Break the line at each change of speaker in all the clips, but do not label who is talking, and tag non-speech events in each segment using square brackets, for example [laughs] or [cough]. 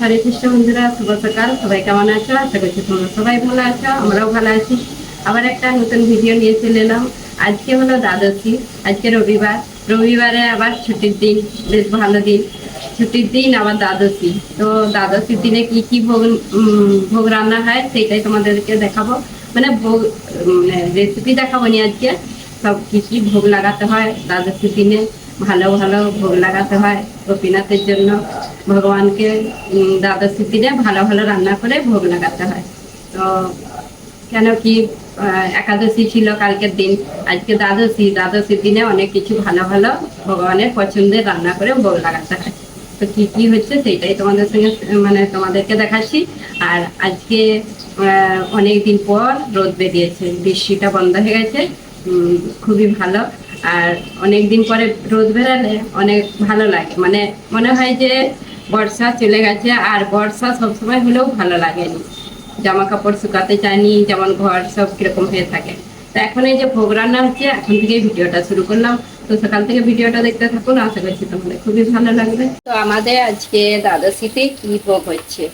হরে কৃষ্ণ বন্ধুরা, শুভ সকাল। সবাই কেমন আছো? আশা করছি তোমরা সবাই ভালো আছো, আমরাও ভালো আছি। আবার একটা নতুন ভিডিও নিয়ে চলে এলাম। আজকে হলো দ্বাদশী, আজকে রবিবার। রবিবারে আবার ছুটির দিন, বেশ ভালো দিন। ছুটির দিন আবার দ্বাদশী। তো দ্বাদশীর দিনে কি কি ভোগ ভোগ রান্না হয় সেটাই তোমাদেরকে দেখাবো। মানে ভোগ রেসিপি দেখাবো নি আজকে। সব কি কি ভোগ লাগাতে হয় দ্বাদশীর দিনে। ভালো ভালো ভোগ লাগাতে হয় গোপীনাথের জন্য। ভগবানকে উম, দ্বাদশীর দিনে ভালো ভালো রান্না করে ভোগ লাগাতে হয়। তো কেন কি একাদশী ছিল কালকের দিন। আজকে দ্বাদশী দ্বাদশীর দিনে অনেক কিছু ভালো ভালো ভগবানের পছন্দের রান্না করে ভোগ লাগাতে হয়। তো কি কি হচ্ছে সেটাই তোমাদের সঙ্গে মানে তোমাদেরকে দেখাচ্ছি। আর আজকে অনেক দিন পর রোদ বেরিয়েছে বৃষ্টিটা বন্ধ হয়ে গেছে। খুবই ভালো। আর অনেক দিন পরে রোদ বেরালে অনেক ভালো লাগে। মানে মনে হয় যে বর্ষা চলে গেছে আর বর্ষা সবসময় হলেও ভালো লাগেনি। জামা কাপড় শুকাতে চায়নি, যেমন ঘর সব কীরকম হয়ে থাকে। তো এখন এই যে ভোগ রান্না হচ্ছে, এখন থেকে ভিডিওটা শুরু করলাম। তো সকাল থেকে ভিডিওটা দেখতে থাকুন, আশা করছি তোমাদের খুবই ভালো লাগবে। তো আমাদের আজকে দ্বাদশীতে কি ভোগ হচ্ছে?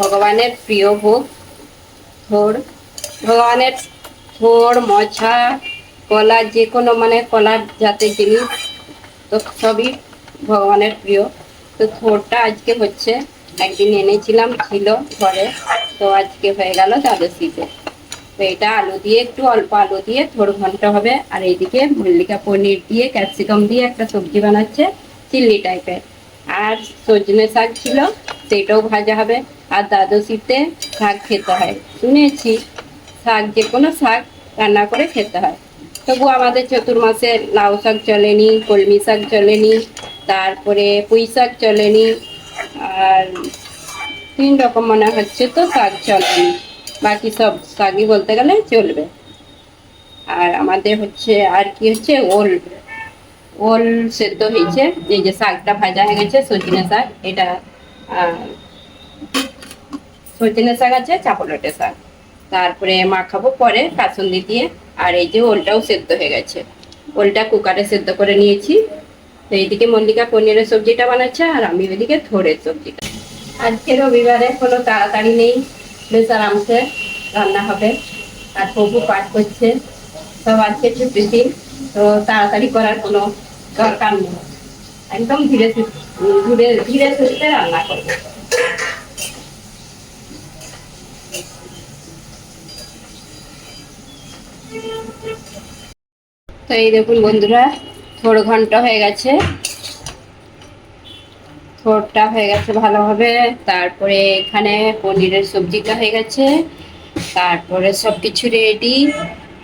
ভগবানের প্রিয় ভোগ থোড় ভগবানের থোড় মছা কলা, যে কোনো মানে কলার জাতের জিনিস, তো সবই ভগবানের প্রিয়। তো থোড়টা আজকে হচ্ছে, একদিন এনেছিলাম, ছিল ঘরে, তো আজকে হয়ে গেল দ্বাদশীতে। তো এটা আলু দিয়ে, একটু অল্প আলু দিয়ে থোড় ঘন্ট হবে। আর এইদিকে মল্লিকা পনির দিয়ে, ক্যাপসিকাম দিয়ে একটা সবজি বানাচ্ছে, চিল্লি টাইপের। আর সজনে শাক ছিল সেটাও ভাজা হবে। আর দ্বাদশীতে শাক খেতে হয়। শুনেছি, শাক যে কোনো শাক রান্না করে খেতে হয়। তবু আমাদের চতুর্মাসে লাউ শাক চলেনি, কলমি শাক চলেনি, তারপরে পুঁই শাক চলেনি, আর তিন রকম মনে হচ্ছে তো শাক চলেনি। বাকি সব শাকই বলতে গেলে চলবে। আর আমাদের হচ্ছে, আর কি হচ্ছে? ওল। ওল সেদ্ধ হয়েছে, এই যে শাকটা ভাজা হয়ে গেছে, সজনে শাক, এটা সজনে শাক আছে, চাপলটে শাক। তারপরে মাখাবো পরে কাসুন্দি দিয়ে। আর এই যে ওলটাও সেদ্ধ হয়ে গেছে। ওলটা কুকারে সেদ্ধ করে নিয়েছি। তো এইদিকে মল্লিকা পনিরের সবজিটা বানাচ্ছে আর আমি ওইদিকে থোড়ের সবজিটা। আজকে রবিবারে কোনো তাড়াতাড়ি নেই। বেশ আরামসে রান্না হবে। আর প্রভু পাঠ করছে। সব আজকে ছুটির দিন, তো তাড়াতাড়ি করার কোনো দরকার নেই। একদম ধীরে ধীরে ধীরে সুস্থে রান্না করব। তো এই দেখুন বন্ধুরা, থোড় ঘণ্টা হয়ে গেছে। থোড়টা হয়ে গেছে ভালোভাবে। তারপরে এখানে পনিরের সবজিটা হয়ে গেছে। তারপরে সব কিছু রেডি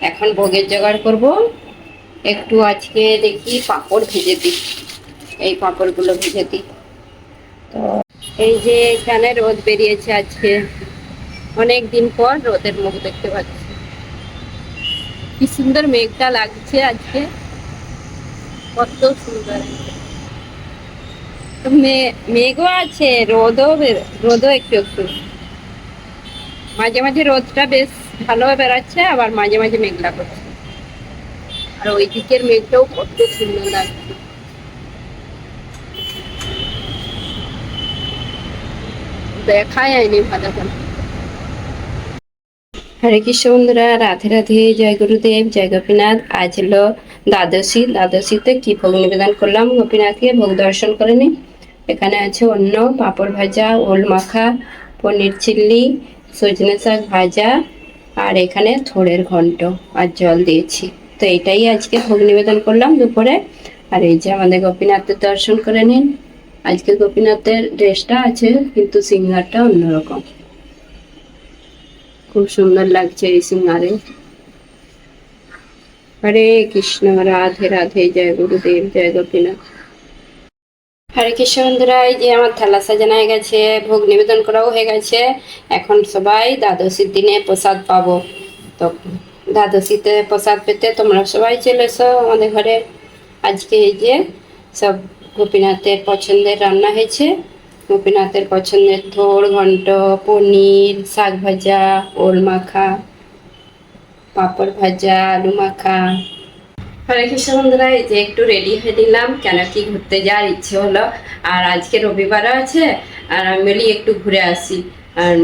এখন ভোগের জোগাড় করব। একটু আজকে দেখি পাঁপড় ভেজে দিই। এই পাঁপড়গুলো ভেজে দিই। তো এই যে এখানে রোদ বেরিয়েছে আজকে। অনেক দিন পর রোদের মুখ দেখতে পাচ্ছি। কি সুন্দর মেঘটা লাগছে আজকে। কত সুন্দর। মেঘও আছে, রোদও রোদও একটু একটু। মাঝে মাঝে রোদটা বেশ ভালোভাবে বেড়াচ্ছে, আবার মাঝে মাঝে মেঘলা করছে। আর ওই দিকের মেঘটাও কত সুন্দর লাগছে। দেখাই যায়নি ভালো হরে কৃষ্ণ বন্ধুরা, রাধে রাধে, জয় গুরুদেব, জয় গোপীনাথ। আজ হলো দ্বাদশী। দ্বাদশীতে কি ভোগ নিবেদন করলাম? গোপীনাথকে ভোগ দর্শন করে নি এখানে আছে অন্য পাঁপড় ভাজা, ওল মাখা, পনির চিল্লি, সজনে শাক ভাজা, আর এখানে থোড়ের ঘন্ট আর জল দিয়েছি। তো এটাই আজকে ভোগ নিবেদন করলাম দুপুরে। আর এই যে আমাদের গোপীনাথের দর্শন করে নিন। আজকে গোপীনাথের ড্রেসটা আছে, কিন্তু সিঙ্গারটা অন্যরকম। খুব সুন্দর লাগছে এই সিঙ্গারে। হরে কৃষ্ণ, রাধে রাধে, জয় গুরুদেব, জয় গোপীনাথ। হরে কৃষ্ণ বন্ধুরা এই যে আমার থালা সাজানো হয়ে গেছে, ভোগ নিবেদন করাও হয়ে গেছে। এখন সবাই দ্বাদশীর দিনে প্রসাদ পাবো। তো দ্বাদশীতে প্রসাদ পেতে তোমরা সবাই চলে এসো আমাদের ঘরে। আজকে এই যে সব গোপীনাথের পছন্দের রান্না হয়েছে গোপীনাথের পছন্দের থোড় ঘন্ট, পনির, শাক ভাজা, ওল মাখা, পাঁপড় ভাজা, আলু মাখা। হরে কৃষ্ণ বন্ধুরা এই যে একটু রেডি হয়ে নিলাম। কেন কি ঘুরতে যাওয়ার ইচ্ছে হলো। আর আজকে রবিবারও আছে, আর আমি বলি একটু ঘুরে আসি। আর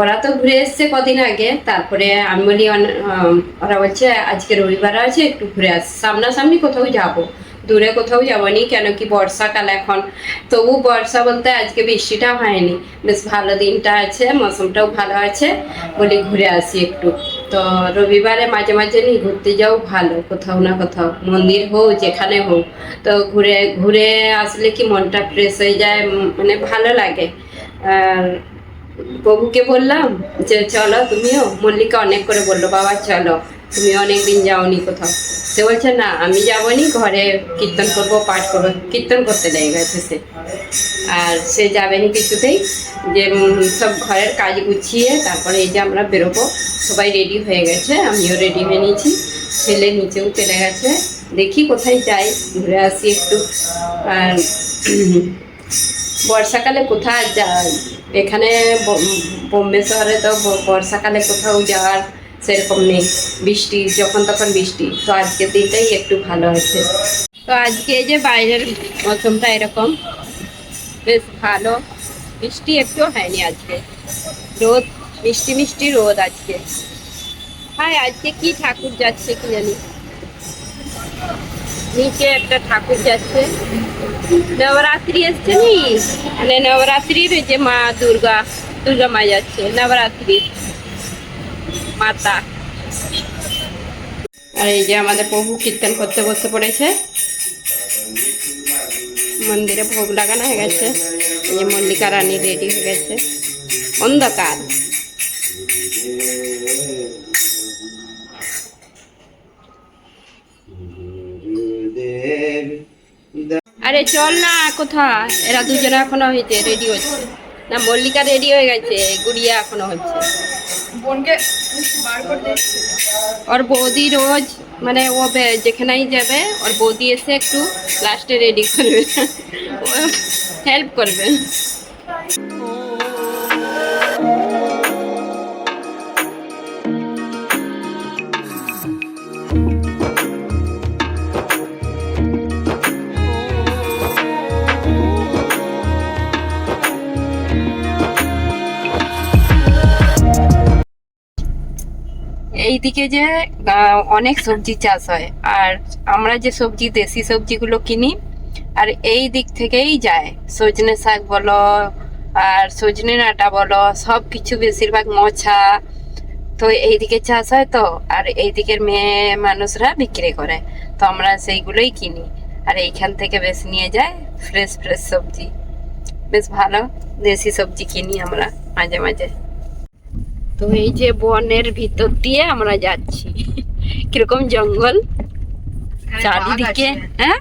ওরা তো ঘুরে এসছে কদিন আগে, তারপরে আমি বলি ওরা বলছে আজকে রবিবার আছে, একটু ঘুরে আসি সামনাসামনি কোথাও যাব। দূরে কোথাও যাবনি কেন কি বর্ষাকাল এখন। তবু বর্ষা বলতে আজকে বৃষ্টিটা হয়নি। বেশ ভালো দিনটা আছে, মৌসুমটাও ভালো আছে বলে ঘুরে আসি একটু। তো রবিবারে মাঝে মাঝে নি ঘুরতে যাও ভালো, কোথাও না কোথাও, মন্দির হোক, যেখানে হোক। তো ঘুরে ঘুরে আসলে কি মনটা ফ্রেশ হয়ে যায় মানে ভালো লাগে। আর প্রভুকে বললাম যে, চলো তুমিও। মল্লিকা অনেক করে বলল, বাবা, চলো। তুমি অনেক দিন যাওনি কোথাও। সে বলছে, না, আমি যাবনি, ঘরে কীর্তন করব, পাঠ করব। কীর্তন করতে লেগে গেছে সে। আর সে যাবেনি কিছুতেই, যে সব ঘরের কাজ গুছিয়ে তারপরে এই যে আমরা বেরোবো, সবাই রেডি হয়ে গেছে, আমিও রেডি হয়ে নিয়েছি। ছেলে নিচেও চলে গেছে। দেখি কোথায় যাই, ঘুরে আসি একটু। আর [clears throat] বর্ষাকালে কোথায় যাই? এখানে বোম্বে শহরে তো বর্ষাকালে কোথাও যাওয়ার সেরকম নেই। বৃষ্টি, যখন তখন বৃষ্টি। তো আজকের দিনটাই একটু ভালো আছে তো আজকে যে বাইরের মৌসুমটা এরকম, বেশ ভালো। বৃষ্টি একটু হয়নি আজকে। রোদ, মিষ্টি মিষ্টি রোদ আজকে। হ্যাঁ আজকে কি ঠাকুর যাচ্ছে কি জানি? নিচে একটা ঠাকুর যাচ্ছে। নবরাত্রি এসছে নি? মানে নবরাত্রির যে মা দুর্গা দুর্গা মা যাচ্ছে। নবরাত্রি মাতা আর এই যে আমাদের প্রভু কীর্তন করতে বসে পড়েছে। মন্দিরে ভোগ লাগানো হয়ে গেছে। এই যে মল্লিকা রানী রেডি হয়ে গেছে। অন্ধকার। আরে চল না কোথা এরা দুজনে এখনও হয়েছে রেডি হচ্ছে। না, মল্লিকা রেডি হয়ে গেছে, গুড়িয়া এখনও হচ্ছে। ওর বৌদি রোজ মানে ও যেখানেই যাবে, ওর বৌদি এসে একটু লাস্টে রেডি করবে। হেল্প করবে। এইদিকে যে অনেক সবজি চাষ হয়। আর আমরা যে সবজি, দেশি সবজিগুলো কিনি, আর এই দিক থেকেই যায়। সজনে শাক বলো, আর সজনে ডাঁটা বলো সব কিছু বেশিরভাগ মোছা তো এইদিকে চাষ হয় তো, আর এই দিকের মেয়ে মানুষরা বিক্রি করে। তো আমরা সেইগুলোই কিনি। আর এইখান থেকে বেশ নিয়ে যায় ফ্রেশ ফ্রেশ সবজি। বেশ ভালো দেশি সবজি কিনি আমরা মাঝে মাঝে। তো এই যে বনের ভিতর দিয়ে আমরা যাচ্ছি। কীরকম জঙ্গল? চারিদিকে হ্যাঁ?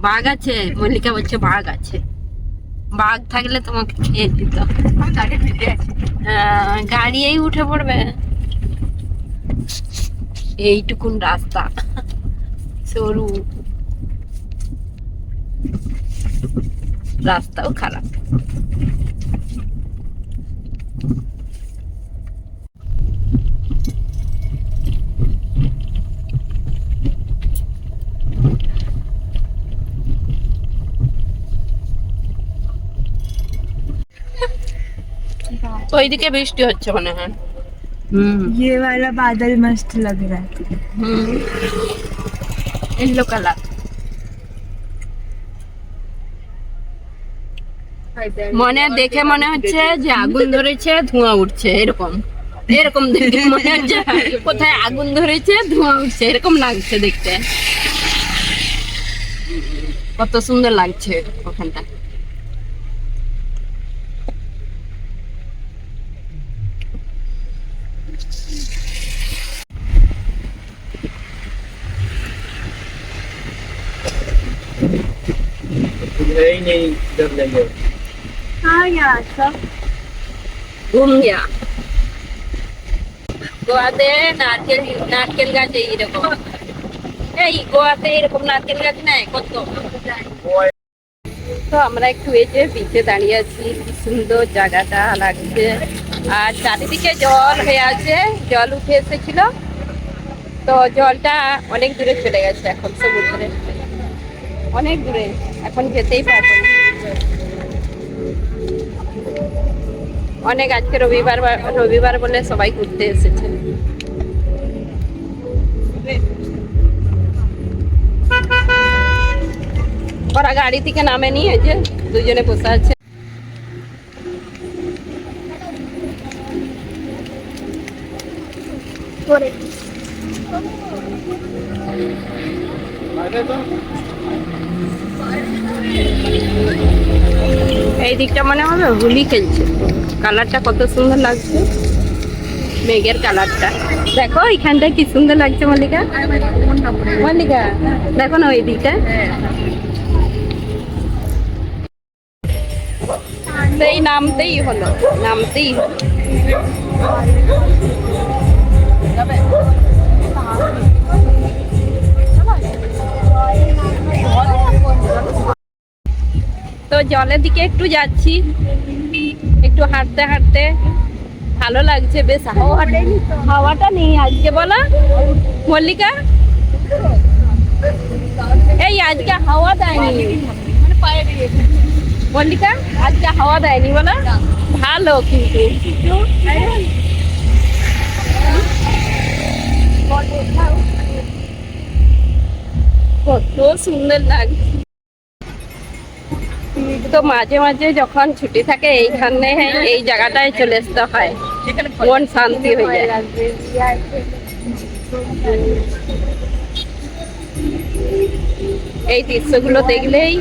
বাঘ আছে মল্লিকা বলছে বাঘ আছে। বাঘ থাকলে তোমাকে খেয়ে দিত। আহ, গাড়ি উঠে পড়বে। এইটুকুন রাস্তা। সরু। রাস্তাও খারাপ। ওইদিকে বৃষ্টি হচ্ছে মনে হয় হুম
ये वाला बादल मस्त लग रहा है
হুম येलो কালার মনে দেখে মনে হচ্ছে যে আগুন ধরেছে ধোঁয়া উঠছে এরকম এরকম দেখে মনে হচ্ছে কোথায় আগুন ধরেছে ধোঁয়া উঠছে এরকম লাগছে দেখতে কত সুন্দর লাগছে ওখানটা গোয়াতে নারকেল নারকেল গাছ এই গোয়াতে এরকম নারকেল গাছ নাই কত তো আমরা একটু এই যে বিচে দাঁড়িয়ে আছি সুন্দর জায়গাটা লাগছে। আর চারিদিকে জল হয়ে আছে জল উঠে এসেছিল। তো জলটা অনেক দূরে চলে গেছে এখন সমুদ্রে। অনেক দূরে, এখন যেতেই পারব অনেক আজকে রবিবার রবিবার বলে সবাই ঘুরতে এসেছে। ওরা গাড়ি থেকে নামে নিয়ে যে দুজনে বসে আছে। এই দিকটা মনে হবে হোলি খেলছে। কালারটা কত সুন্দর লাগছে। মেঘের কালারটা। দেখো এখানটা কি সুন্দর লাগছে মল্লিকা। মল্লিকা, দেখো না ওই দিকটা। সেই নামতেই হলো নামতেই হলো। তো জলের দিকে একটু যাচ্ছি। একটু হাঁটতে হাঁটতে ভালো লাগছে বেশ। হাওয়াটা নেই আজকে বলো? মল্লিকা? এই আজকে হাওয়া দেয়নি। মল্লিকা, আজকে হাওয়া দেয়নি বলো? ভালো কিন্তু। কত সুন্দর লাগছে। তো মাঝে মাঝে যখন ছুটি থাকে এইখানে, এই জায়গাটায় চলে আসতে হয়। মন শান্তি হয়ে যায়। এই দৃশ্যগুলো দেখলেই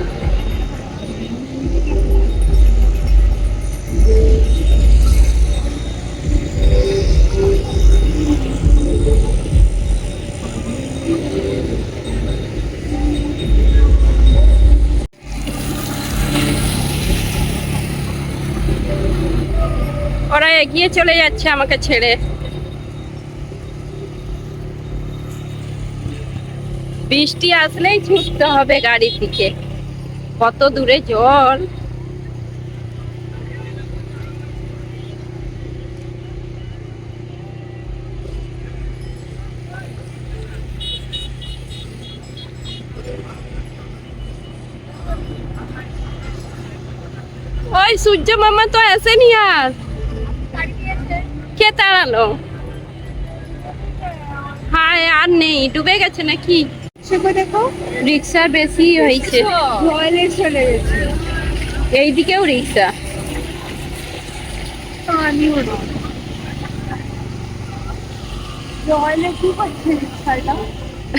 ওরা এগিয়ে চলে যাচ্ছে আমাকে ছেড়ে। বৃষ্টি আসলেই ছুটতে হবে গাড়ি থেকে কত দূরে জল। ওই সূর্য মামা তো আসেনি আর। কে তাড়ালো হায় আর নেই ডুবে গেছে নাকি? রিক্সা বেশি হয়েছে। এইদিকেও রিক্সা।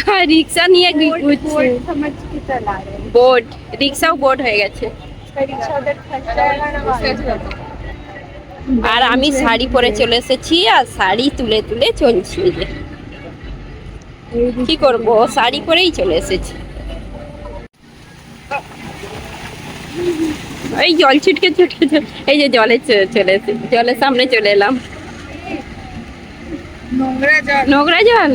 হ্যাঁ,
রিক্সা নিয়ে বোর্ড রিক্সাও বোর্ড হয়ে গেছে। আর আমি শাড়ি পরে চলে এসেছি আর শাড়ি তুলে তুলে চলছি। কি করব? শাড়ি পরেই চলে এসেছি। এই জল ছিটকে ছিটকে এই যে জলে চলে এসে জলের সামনে চলে এলাম।
নোংরা জল?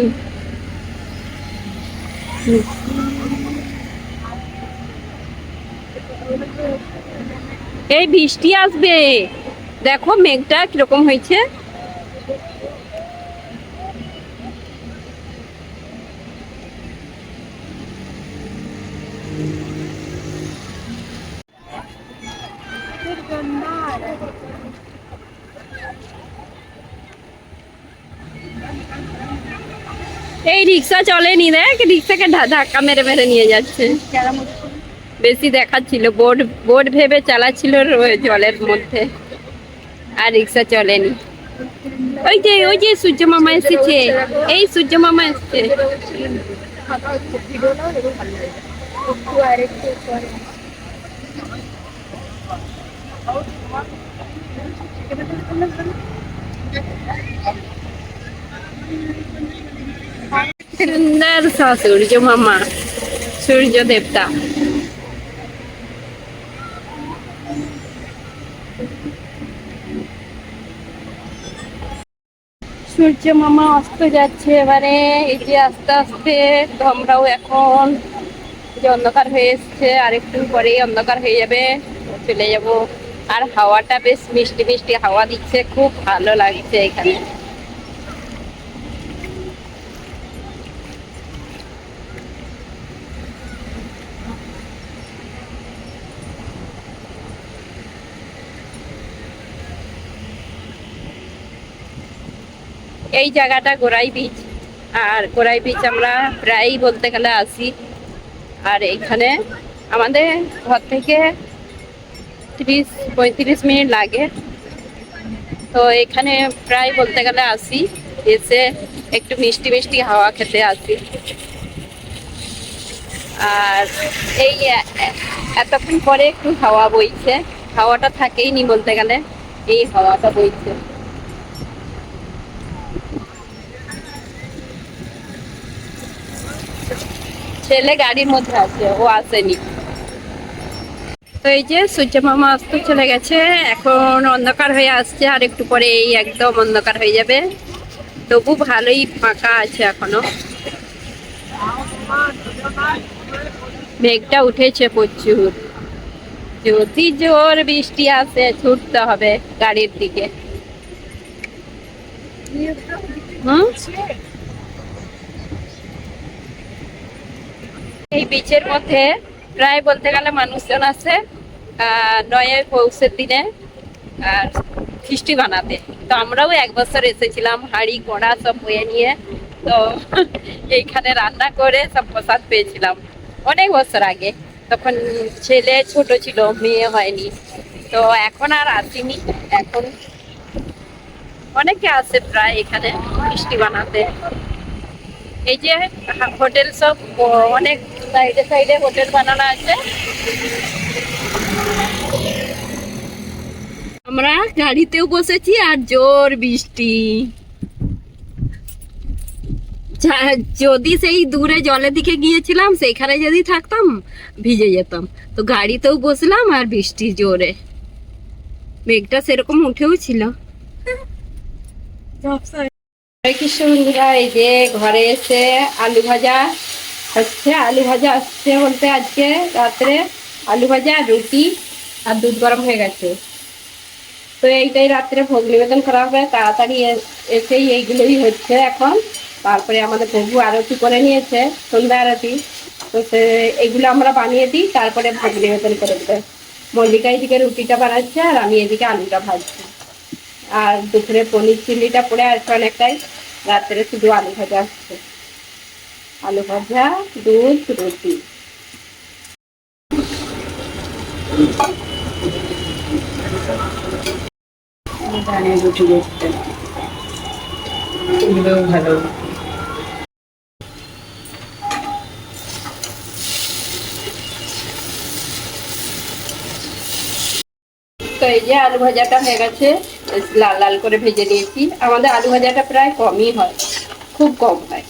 এই বৃষ্টি আসবে। দেখো মেঘটা কীরকম হয়েছে। এই রিক্সা চলেনি দেখ রিক্সাকে ধাক্কা মেরে মেরে নিয়ে যাচ্ছে। বেশি দেখাচ্ছিল বোর্ড বোর্ড ভেবে চালাচ্ছিল জলের মধ্যে। আর রিক্সা চলেনি। ওই যে ওই যে সূর্য মামা এসেছে। এই সূর্য মামা এসেছে।
ফাঁকা হচ্ছে ভিডিওটাও দেখো ভালো
সূর্য মামা অস্ত যাচ্ছে এবারে, এই যে আস্তে আস্তে ধমরাও এখন যে অন্ধকার হয়ে এসছে আর একটু পরেই অন্ধকার হয়ে যাবে, চলে যাব। আর হাওয়াটা বেশ মিষ্টি মিষ্টি হাওয়া দিচ্ছে, খুব ভালো লাগছে এখানে। এই জায়গাটা গোড়াই বিচ আর গোড়াই বিচ আমরা প্রায়ই বলতে গেলে আসি। আর এইখানে আমাদের ঘর থেকে তিরিশ, পঁয়ত্রিশ মিনিট লাগে। তো এখানে প্রায় বলতে গেলে আসি। এসে একটু মিষ্টি মিষ্টি হাওয়া খেতে আসি। আর এই এতক্ষণ পরে একটু হাওয়া বইছে। হাওয়াটা থাকেই নি বলতে গেলে। এই হাওয়াটা বইছে। ছেলে গাড়ির মধ্যে আছে, ও আসেনি। তো এই যে সূর্য মামা অস্ত চলে গেছে, এখন অন্ধকার হয়ে আসছে, আর একটু পরে এই একদম অন্ধকার হয়ে যাবে। তবু ভালোই ফাঁকা আছে এখনও। মেঘটা উঠেছে প্রচুর। যদি জোর বৃষ্টি আসে, ছুটতে হবে গাড়ির দিকে। হুম? এই বিচের মধ্যে প্রায় বলতে গেলে মানুষজন আছে নয় পৌষের দিনে, আর খিস্টি বানাতে। তো আমরাও এক বছর এসেছিলাম, হাঁড়ি, ঘোড়া সব বয়ে নিয়ে। তো [laughs] এইখানে রান্না করে সব প্রসাদ পেয়েছিলাম। অনেক বছর আগে। তখন ছেলে ছোট ছিল, মেয়ে হয়নি। তো এখন আর আসিনি। এখন অনেকে আসে প্রায় এখানে মিষ্টি বানাতে। এই যে হোটেল সব অনেক সাইডে সাইডে হোটেল বানানো আছে। আমরা গাড়িতেও বসেছি আর জোর বৃষ্টি। যদি সেই দূরে জলের দিকে গিয়েছিলাম, সেইখানে যদি থাকতাম, ভিজে যেতাম। তো গাড়িতেও বসলাম আর বৃষ্টি জোরে। মেঘটা সেরকম উঠেও ছিল। হরে কৃষ্ণ বন্ধুরা, এই যে ঘরে এসে আলু ভাজা হচ্ছে। আলু ভাজা আসছে বলতে আজকে রাত্রে আলু ভাজা, রুটি আর দুধ গরম হয়ে গেছে। তো এইটাই রাত্রে ভোগ নিবেদন করা হবে। তাড়াতাড়ি এসেই এইগুলোই হচ্ছে এখন। তারপরে আমাদের প্রভু আরতি করে নিয়েছে, সন্ধ্যা আরতি। তো সে এগুলো আমরা বানিয়ে দিই, তারপরে ভোগ নিবেদন করে দেবে। মল্লিকা এদিকে রুটিটা বানাচ্ছে আর আমি এদিকে আলুটা ভাজছি। আর দুপুরে পনির চিলিটা পড়ে আসছে অনেকটাই। রাত্রে শুধু আলু ভাজা আসছে। আলু ভাজা দুধ রুটি।
ধানের রুটি করতে ভালো।
তো এই যে আলু ভাজাটা হয়ে গেছে, লাল লাল করে ভেজে নিয়েছি। আমাদের আলু ভাজাটা প্রায় কমই হয়, খুব কম হয়।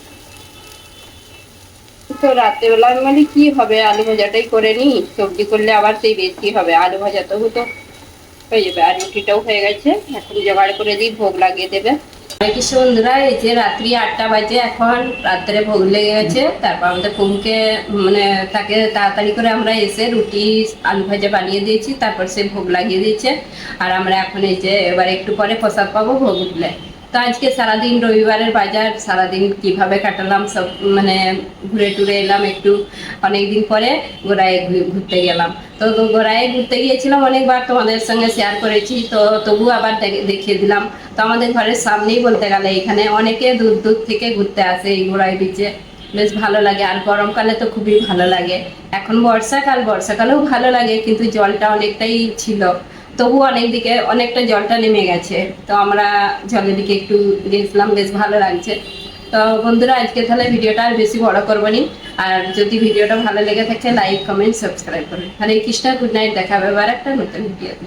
তো রাত্রেবেলা আমি বলি, কি হবে? আলু ভাজাটাই করে নি। সবজি করলে আবার সেই বেশি হবে। আলু ভাজা তো হতো, হয়ে যাবে। আর রুটিটাও হয়ে গেছে। এখন জোগাড় করে দিই, ভোগ লাগিয়ে দেবে। কৃষ্ণ সন্ধ্যা এই যে রাত্রি আটটা বাজে এখন রাত্রে ভোগ লেগে গেছে। তারপর আমাদের কুমকে মানে তাকে তাড়াতাড়ি করে আমরা এসে রুটি, আলু ভাজা বানিয়ে দিয়েছি, তারপর সে ভোগ লাগিয়ে দিয়েছে। আর আমরা এখন এই যে এবার একটু পরে প্রসাদ পাবো ভোগ উঠলে। তো আজকে সারাদিন রবিবারের বাজার, সারাদিন কীভাবে কাটালাম, সব মানে ঘুরে টুরে এলাম একটু। অনেকদিন পরে গোড়ায় ঘুরতে গেলাম। তো গোড়ায় ঘুরতে গিয়েছিলাম, অনেকবার তোমাদের সঙ্গে শেয়ার করেছি, তো তবু আবার দেখে- দেখিয়ে দিলাম। তো আমাদের ঘরের সামনেই বলতে গেলে এখানে অনেকে দূর দূর থেকে ঘুরতে আসে এই গোড়ায় বিচে বেশ ভালো লাগে, আর গরমকালে তো খুবই ভালো লাগে। এখন বর্ষাকাল, বর্ষাকালেও ভালো লাগে, কিন্তু জলটা অনেকটাই ছিল। তবু অনেক দিকে অনেকটা জলটা নেমে গেছে। তো আমরা জলের দিকে একটু গেছিলাম, বেশ ভালো লাগছে। তো বন্ধুরা, আজকে তাহলে ভিডিওটা আর বেশি বড় করব নি। আর যদি ভিডিওটা ভালো লেগে থাকে, লাইক, কমেন্ট, সাবস্ক্রাইব করুন। হরে কৃষ্ণা, গুড নাইট দেখাবে আবার একটা নতুন ভিডিওতে।